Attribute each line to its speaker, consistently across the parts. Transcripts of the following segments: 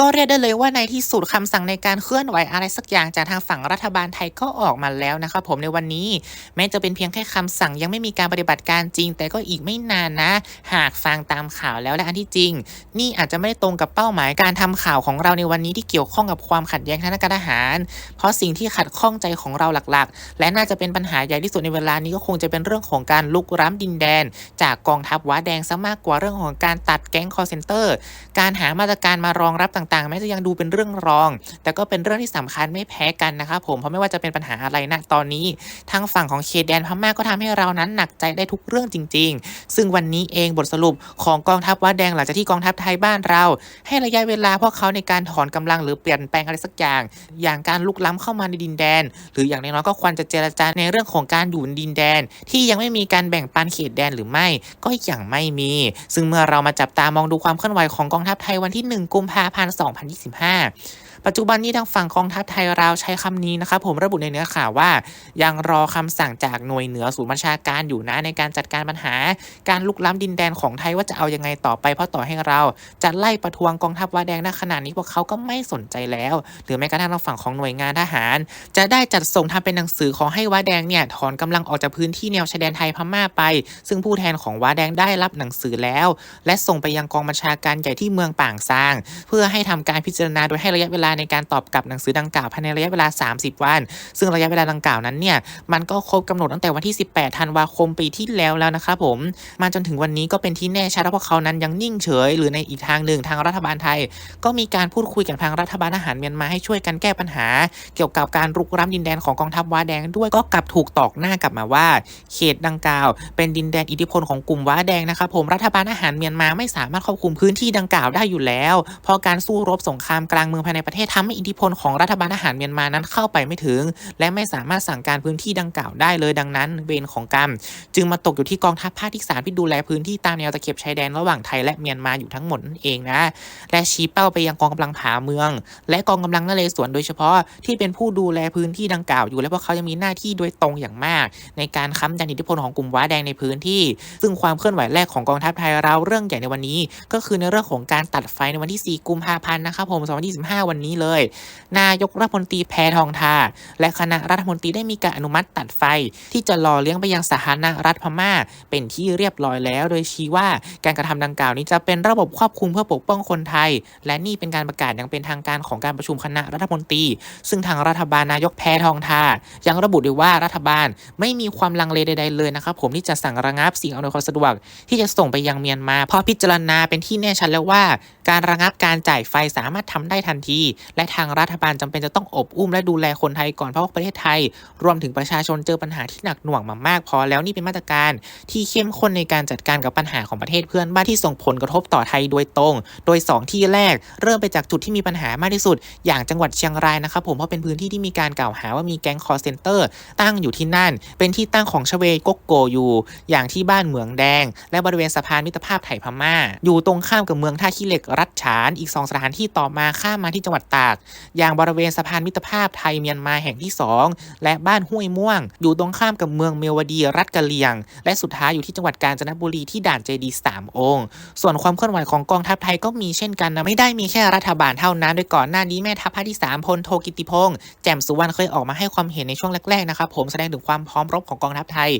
Speaker 1: ก็เรียกได้เลยว่าในที่สุดคำสั่งในการเคลื่อนไหวอะไรสักอย่างจากทางฝั่งรัฐบาลไทยก็ออกมาแล้วนะครับผมในวันนี้แม้จะเป็นเพียงแค่คำสั่งยังไม่มีการปฏิบัติการจริง แต่ก็อีกไม่นานนะ หากฟังตามข่าวแล้วและอันที่จริง นี่อาจจะไม่ได้ตรงกับเป้าหมายการทำข่าวของเราในวันนี้ที่เกี่ยวข้องกับความขัดแย้งทางการทหาร เพราะสิ่งที่ขัดข้องใจของเราหลักๆ และน่าจะเป็นปัญหาใหญ่ที่สุดในเวลานี้ก็คงจะเป็นเรื่องของการลุกร้ำดินแดน จากกองทัพว้าแดงซะมากกว่าเรื่องของการตัดแก๊งคอร์เซนเตอร์ การหามาตรการมารองรับต่างๆ แม้จะยังดูเป็นเรื่องรอง แต่ก็เป็นเรื่องที่สำคัญไม่แพ้กันนะครับผมเพราะไม่ว่าจะเป็นปัญหาอะไรนะตอนนี้ทางฝั่งของเขตแดนพม่าก็ทำให้เรานั้นหนักใจได้ทุกเรื่องจริง ๆ ซึ่งวันนี้เองบทสรุปของกองทัพว้าแดงหลังจากที่กองทัพไทยบ้านเรา ให้ระยะเวลาพวกเขาในการถอนกำลังหรือเปลี่ยนแปลงอะไรสักอย่าง อย่างการลุกล้ำเข้ามาในดินแดน หรืออย่างน้อยๆก็ควรจะเจรจาในเรื่องของการอยู่ในดินแดน ที่ยังไม่มีการแบ่งปันเขตแดนหรือไม่ก็อยังไม่มี ซึ่งเมื่อเรามาจับตามองดูความเคลื่อนไหวของกองทัพไทยวันที่ 1 กุมภาพันธ์2025 ปัจจุบันนี้ทางฝั่งกองทัพไทยเราใช้คำนี้นะครับผมระบุในเนื้อข่าวว่า ยังรอคำสั่งจากหน่วยเหนือศูนย์บัญชาการอยู่นะในการจัดการปัญหา การลุกล้ำดินแดนของไทยว่าจะเอายังไงต่อไปเพราะต่อให้เราจะไล่ประท้วงกองทัพวาแดงณขณะนี้พวกเขาก็ไม่สนใจแล้ว หรือแม้กระทั่งทางฝั่งของหน่วยงานทหาร จะได้จัดส่งทำเป็นหนังสือขอให้ว้าแดงเนี่ยถอนกำลังออกจากพื้นที่แนวชายแดนไทยพม่าไป ซึ่งผู้แทนของว้าแดงได้รับหนังสือแล้ว และส่งไปยังกองบัญชาการใหญ่ที่เมืองป่างซาง เพื่อให้ทำการพิจารณาโดยให้ระยะเวลาในการตอบกลับหนังสือดังกล่าวภายในระยะเวลา 30 วัน ซึ่งระยะเวลาดังกล่าวนั้นเนี่ยมันก็ครบกำหนดตั้งแต่วันที่ 18 ธันวาคมปีที่แล้วแล้วนะครับผม มาจนถึงวันนี้ก็เป็นที่แน่ชัดว่าพวกเขานั้นยังนิ่งเฉย หรือในอีกทางหนึ่งทางรัฐบาลไทย ก็มีการพูดคุยกับทางรัฐบาลทหารเมียนมาให้ช่วยกันแก้ปัญหา เกี่ยวกับการรุกร้ำดินแดนของกองทัพว้าแดงด้วยก็กลับถูกตอกหน้ากลับมาว่า เขตดังกล่าว เป็นดินแดนอิทธิพลของกลุ่มว้าแดงนะครับผมรัฐบาลทหารเมียนมาไม่สามารถควบคุมพื้นที่ดังกล่าวได้อยู่แล้วพราะการสูู้้รบสงครามกลางเมืองภายในประเทศทำให้อิทธิพลของรัฐบาลทหารเมียนมานั้นเข้าไปไม่ถึง และไม่สามารถสั่งการพื้นที่ดังกล่าวได้เลยดังนั้นเวรของกรรม จึงมาตกอยู่ที่กองทัพภาคที่สามที่ดูแลพื้นที่ตามแนวตะเข็บชายแดนระหว่างไทยและเมียนมาอยู่ทั้งหมดนั่นเองนะและชี้เป้าไปยังกองกำลังผาเมือง และกองกำลังนเรศวรโดยเฉพาะที่เป็นผู้ดูแลพื้นที่ดังกล่าวอยู่และพวกเขายังมีหน้าที่โดยตรงอย่างมาก ในการค้ำยันอิทธิพลของกลุ่มว้าแดงในพื้นที่ ซึ่งความเคลื่อนไหวแรกของกองทัพไทยเราเรื่องใหญ่ในวันนี้ ก็คือในเรื่องของการตัดไฟในวันที่ 4 กุมภาพันธ์นะครับผม2025 วันนี้เลย นายกรัฐมนตรีแพทองทา และคณะรัฐมนตรีได้มีการอนุมัติตัดไฟ ที่จะรอเลี้ยงไปยังสาธารณรัฐพม่า เป็นที่เรียบร้อยแล้ว โดยชี้ว่าการกระทำดังกล่าวนี้จะเป็นระบบควบคุมเพื่อปกป้องคนไทย และนี่เป็นการประกาศอย่างเป็นทางการของการประชุมคณะรัฐมนตรี ซึ่งทางรัฐบาลนายกแพทองทา ยังระบุด้วยว่ารัฐบาลไม่มีความลังเลใดๆเลยนะครับผมที่จะสั่งระงับสิ่งอำนวยความสะดวกที่จะส่งไปยังเมียนมา เพราะพิจารณาเป็นที่แน่ชัดแล้วว่า การระงับการจ่ายไฟสามารถทำได้ทันที และทางรัฐบาลจำเป็นจะต้องอบอุ้มและดูแลคนไทยก่อนเพราะว่าประเทศไทย รวมถึงประชาชนเจอปัญหาที่หนักหน่วงมามาก พอแล้วนี่เป็นมาตรการที่เข้มข้นในการจัดการกับปัญหาของประเทศเพื่อนบ้านที่ส่งผลกระทบต่อไทยโดยตรง โดย 2 ที่แรก เริ่มไปจากจุดที่มีปัญหามากที่สุด อย่างจังหวัดเชียงรายนะครับผมเพราะเป็นพื้นที่ที่มีการกล่าวหาว่ามีแก๊งคอร์เซนเตอร์ตั้งอยู่ที่นั่น เป็นที่ตั้งของชเวกกโกอยู่ อย่างที่บ้านเหมืองแดง และบริเวณสะพานมิตรภาพไทยพม่า อยู่ตรงข้ามกับเมืองท่าขี้เหล็กรัฐฉานอีกสองสถานที่ต่อมาข้ามมาที่จังหวัดตาก อย่างบริเวณสะพานมิตรภาพไทยเมียนมาแห่งที่ 2 และบ้านห้วยม่วง อยู่ตรงข้ามกับเมืองเมียวดีรัฐกะเหรี่ยง และสุดท้ายอยู่ที่จังหวัดกาญจนบุรีที่ด่านเจดีสามองค์ ส่วนความเคลื่อนไหวของกองทัพไทยก็มีเช่นกันนะไม่ได้มีแค่รัฐบาลเท่านั้น โดยก่อนหน้านี้แม่ทัพภาคที่3พลโทกิติพงษ์แจ่มสุวรรณเคยออกมาให้ความเห็นในช่วงแรกๆนะครับผมแสดงถึงความพร้อมรบของกองทัพไทย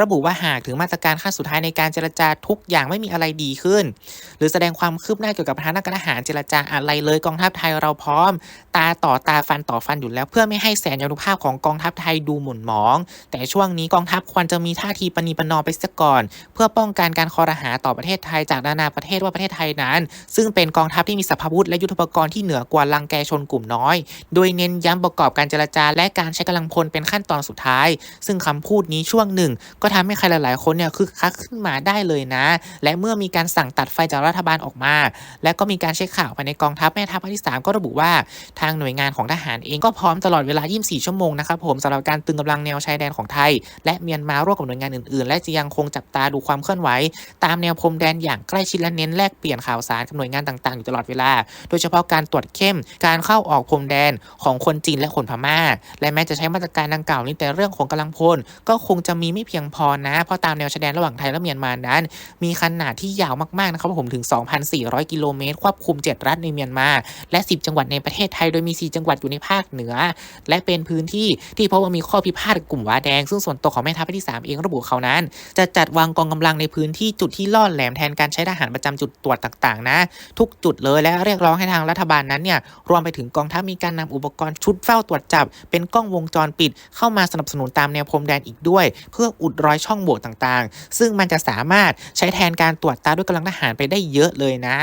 Speaker 1: ระบุว่าหากถึงมาตรการขั้นสุดท้ายในการเจรจาทุกอย่างไม่มีอะไรดีขึ้น หรือแสดงความคืบหน้าเกี่ยวกับทางด้านการทหารเจรจาอะไรเลยกองทัพไทยเราพร้อม ตาต่อตาฟันต่อฟันอยู่แล้ว เพื่อไม่ให้แสนยานุภาพของกองทัพไทยดูหม่นหมอง แต่ช่วงนี้กองทัพควรจะมีท่าทีปณีปนอมไปซะก่อน เพื่อป้องกันการคอรหาต่อประเทศไทยจากนานาประเทศว่าประเทศไทยนั้น ซึ่งเป็นกองทัพที่มีสภาวุธและยุทธปกรณ์ที่เหนือกว่าลังแกชนกลุ่มน้อย โดยเน้นย้ำประกอบการเจรจาและการใช้กำลังพลเป็นขั้นตอนสุดท้าย ซึ่งคำพูดนี้ช่วงหนึ่ง ก็ทำให้ใครหลาย ๆ คนเนี่ยคึกคักขึ้นมาได้เลยนะ และเมื่อมีการสั่งตัดไฟจากรัฐบาลออกมา และก็มีการเช็คข่าวภายในกองทัพแม่ทัพภาคที่ 3 ก็ระบุว่าทางหน่วยงานของทหารเองก็พร้อมตลอดเวลา 24 ชั่วโมงนะครับผมสำหรับการตึงกำลังแนวชายแดนของไทย และเมียนมาร่วมกับหน่วยงานอื่นๆ และจะยังคงจับตาดูความเคลื่อนไหว ตามแนวพรมแดนอย่างใกล้ชิดและเน้นแลกเปลี่ยนข่าวสารกับหน่วยงานต่างๆอยู่ตลอดเวลา โดยเฉพาะการตรวจเข้มการเข้าออกพรมแดนของคนจีนและคนพม่า และแม้จะใช้มาตรการดังกล่าวนี้แต่เรื่องของกำลังพลก็คงจะมีไม่เพียงพอนะ เพราะตามแนวชายแดนระหว่างไทยและเมียนมานั้น มีขนาดที่ยาวมากๆนะครับผมถึง 2,400 กิโลเมมตรควบคุม 7 รัฐในเมียนมา และ 10 จังหวัดในประเทศไทย โดยมี 4 จังหวัดอยู่ในภาคเหนือ และเป็นพื้นที่ที่พบว่ามีข้อพิพาทกลุ่มว้าแดง ซึ่งส่วนตัวของแม่ทัพภาคที่ 3 เองระบุเขานั้น จะจัดวางกองกำลังในพื้นที่จุดที่ล่อแหลมแทนการใช้ทหารประจำจุดตรวจต่างๆ นะ ทุกจุดเลยและเรียกร้องให้ทางรัฐบาลนั้นเนี่ยรวมไปถึงกองทัพมีการนำอุปกรณ์ชุดเฝ้าตรวจจับ เป็นกล้องวงจรปิด เข้ามาสนับสนุนตามแนวพรมแดนอีกด้วย เพื่ออุดรอยช่องโหว่ต่างๆ ซึ่งมันจะสามารถใช้แทนการตรวจตาด้วยกำลังทหารไปได้เยอะเลยนะ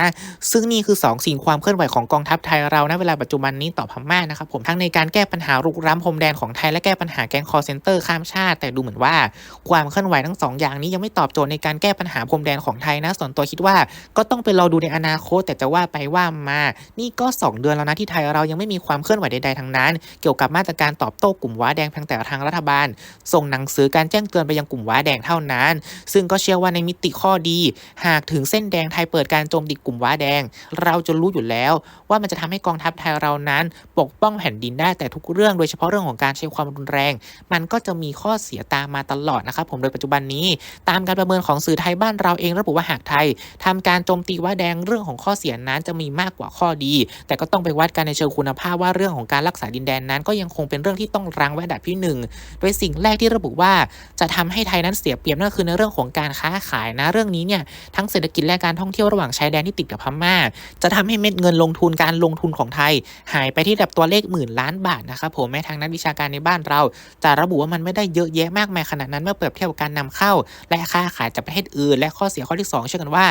Speaker 1: ซึ่งนี่คือ 2 สิ่งความเคลื่อนไหวของกองทัพไทยเราณเวลาปัจจุบันนี้ต่อพม่านะครับผมทั้งในการแก้ปัญหารุกร้ำพรมแดนของไทยและแก้ปัญหาแก๊งคอร์เซนเตอร์ข้ามชาติ แต่ดูเหมือนว่าความเคลื่อนไหวทั้งสองอย่างนี้ยังไม่ตอบโจทย์ในการแก้ปัญหาพรมแดนของไทยนะส่วนตัวคิดว่าก็ต้องไปรอดูในอนาคต แต่จะว่าไปว่ามา นี่ก็ 2 เดือนแล้วนะที่ไทยเรายังไม่มีความเคลื่อนไหวใดๆทั้งนั้น เกี่ยวกับมาตรการตอบโต้กลุ่มว้าแดงเพียงแต่ทางรัฐบาล ส่งหนังสือการแจ้งเตือนไปยังกลุ่มว้าแดงเท่านั้น ซึ่งก็เชื่อว่าในมิติข้อดี หากถึงเส้นแดงไทยเปิดการโจมตีกลุ่มว้าแดง เราจะรู้อยู่แล้ว ว่ามันจะทำให้กองทัพไทยเรานั้น ปกป้องแผ่นดินได้แต่ทุกเรื่องโดยเฉพาะเรื่องของการใช้ความรุนแรง มันก็จะมีข้อเสียตามมาตลอดนะครับผมโดยปัจจุบันนี้ ตามการประเมินของสื่อไทยบ้านเราเองระบุว่าหากไทยทำการโจมตีว่าแดงเรื่องของข้อเสียนั้นจะมีมากกว่าข้อดี แต่ก็ต้องไปวัดกันในเชิงคุณภาพว่าเรื่องของการรักษาดินแดนนั้น ก็ยังคงเป็นเรื่องที่ต้องรั้งไว้อัดับที่หนึ่งโดยสิ่งแรกที่ระบุว่าจะทำให้ไทยนั้นเสียเปรียบนั่นคือในเรื่องของการค้าขายนะเรื่องนี้เนี่ยทั้งเศรษฐกิจและการท่องเที่ยวระหว่างชายแดนที่ติดกับพม่า จะทำให้เม็ดเงินลงทุนการลงทุนของไทย หายไปที่ระดับตัวเลขหมื่นล้านบาทนะครับผมแม้ทางนักวิชาการในบ้านเราจะระบุว่ามันไม่ได้เยอะแยะมากมายขนาดนั้นเมื่อเปรียบเทียบกับการนำเข้า และค้าขายจากประเทศอื่น และข้อเสียข้อที่ 2 เชื่อกันว่า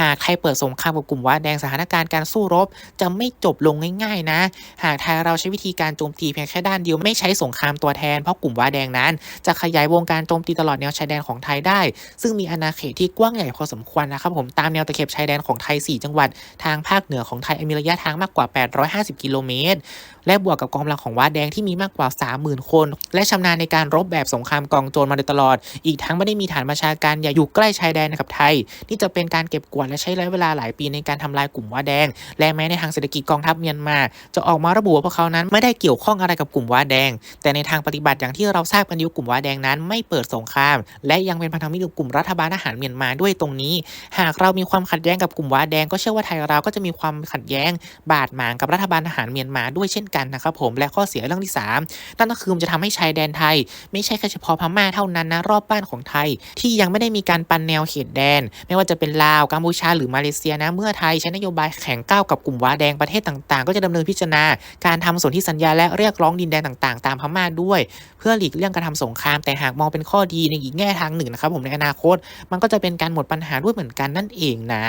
Speaker 1: หากไทยเปิดสงครามกับกลุ่มว้าแดงสถานการณ์การสู้รบ จะไม่จบลงง่าย ๆ นะ หากไทยเราใช้วิธีการโจมตีเพียงแค่ด้านเดียวไม่ใช้สงครามตัวแทนเพราะกลุ่มว้าแดงนั้น จะขยายวงการโจมตีตลอดแนวชายแดนของไทยได้ ซึ่งมีอาณาเขตที่กว้างใหญ่พอสมควรนะครับผมตามแนวตะเข็บชายแดนของไทย 4 จังหวัดทางภาคเหนือของไทยมีระยะทางมากกว่า 850 กิโลเมตรและบวกกับกองกำลังของว้าแดงที่มีมากกว่า 30,000 คน และชำนาญในการรบแบบสงครามกองโจรมาโดยตลอด อีกทั้งไม่ได้มีฐานประชาการอย่าอยู่ใกล้ชายแดนกับไทย นี่จะเป็นการเก็บกวาดและใช้ระยะเวลาหลายปีในการทำลายกลุ่มว้าแดง และแม้ในทางเศรษฐกิจกองทัพเมียนมา จะออกมาระบุว่าพวกเขานั้นไม่ได้เกี่ยวข้องอะไรกับกลุ่มว้าแดง แต่ในทางปฏิบัติอย่างที่เราทราบกันอยู่กลุ่มว้าแดงนั้น ไม่เปิดสงคราม และยังเป็นพันธมิตรกับกลุ่มรัฐบาลทหารเมียนมาด้วยตรงนี้ หากเรามีความขัดแย้งกับกลุ่มว้าแดงก็เชื่อว่าไทยเราก็จะมีความขัดแย้ง บาดหมางกับรัฐบาลทหารเมียนมาด้วยเช่นกันนะครับผมและข้อเสียเรื่องที่ 3 นั่นก็คือมันจะทำให้ชายแดนไทย ไม่ใช่แค่เฉพาะพม่าเท่านั้นนะรอบบ้านของไทย ที่ยังไม่ได้มีการปันแนวเขตแดน ไม่ว่าจะเป็นลาวกัมพูชาหรือมาเลเซียนะเมื่อไทยใช้นโยบายแข่งก้าวกับกลุ่มว้าแดงประเทศต่างๆ ก็จะดำเนินพิจารณา การทำสนธิสัญญาและเรียกร้องดินแดนต่างๆ ตามพม่าด้วย เพื่อหลีกเลี่ยงการทำสงครามแต่หากมองเป็นข้อดีในอีกแง่ทางหนึ่งนะครับผมในอนาคต มันก็จะเป็นการหมดปัญหาด้วยเหมือนกันนั่นเองนะ